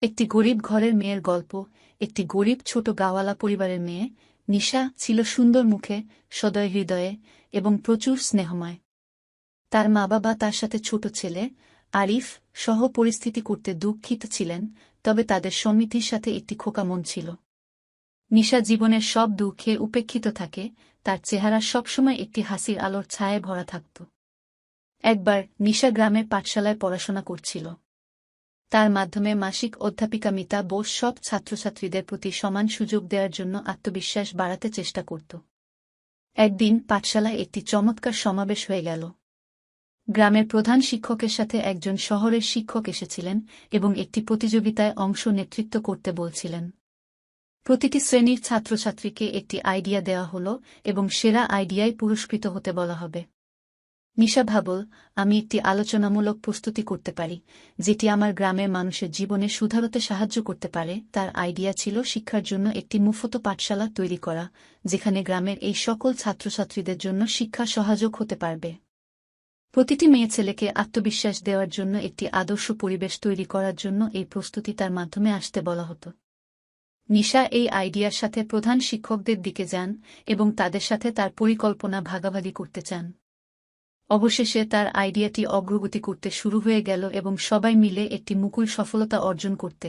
একটি গরিব ঘরের মেয়ের গল্প, একটি গরিব ছোট গাওয়ালা পরিবারের মেয়ে, নিশা ছিল সুন্দর মুখে, সদয় হৃদয়ে এবং প্রচুর স্নেহময়। তার মা বাবা তার সাথে ছোট ছেলে, আরিফ সহ পরিস্থিতি করতে দুঃখিত ছিলেন, তবে তাদের সমিতির সাথে একটি খোকা মন ছিল। নিশা জীবনের সব দুঃখে উপেক্ষিত থাকে, তার চেহারা সবসময় একটি হাসির আলোর ছায়ে ভরা থাকত। একবার নিশা গ্রামের পাঠশালায় পড়াশোনা করছিল। তার মাধ্যমে মাসিক অধ্যাপিকা মিতা বোস সব ছাত্রছাত্রীদের প্রতি সমান সুযোগ দেওয়ার জন্য আত্মবিশ্বাস বাড়াতে চেষ্টা করত। একদিন পাঠশালায় একটি চমৎকার সমাবেশ হয়ে গেল। গ্রামের প্রধান শিক্ষকের সাথে একজন শহরের শিক্ষক এসেছিলেন এবং একটি প্রতিযোগিতায় অংশ নেতৃত্ব করতে বলছিলেন। প্রতিটি শ্রেণির ছাত্রছাত্রীকে একটি আইডিয়া দেওয়া হল এবং সেরা আইডিয়ায় পুরস্কৃত হতে বলা হবে। নিশা ভাবল, আমি একটি আলোচনামূলক প্রস্তুতি করতে পারি, যেটি আমার গ্রামের মানুষের জীবনে সুধারতে সাহায্য করতে পারে। তার আইডিয়া ছিল শিক্ষার জন্য একটি মুফত পাঠশালা তৈরি করা, যেখানে গ্রামের এই সকল ছাত্রছাত্রীদের জন্য শিক্ষা সহযোগ হতে পারবে। প্রতিটি মেয়ে ছেলেকে আত্মবিশ্বাস দেওয়ার জন্য একটি আদর্শ পরিবেশ তৈরি করার জন্য এই প্রস্তুতি তার মাধ্যমে আসতে বলা হতো। নিশা এই আইডিয়ার সাথে প্রধান শিক্ষকদের দিকে যান এবং তাদের সাথে তার পরিকল্পনা ভাগাভাগি করতে চান। অবশেষে তার আইডিয়াটি অগ্রগতি করতে শুরু হয়ে গেল এবং সবাই মিলে একটি মুকুল সফলতা অর্জন করতে।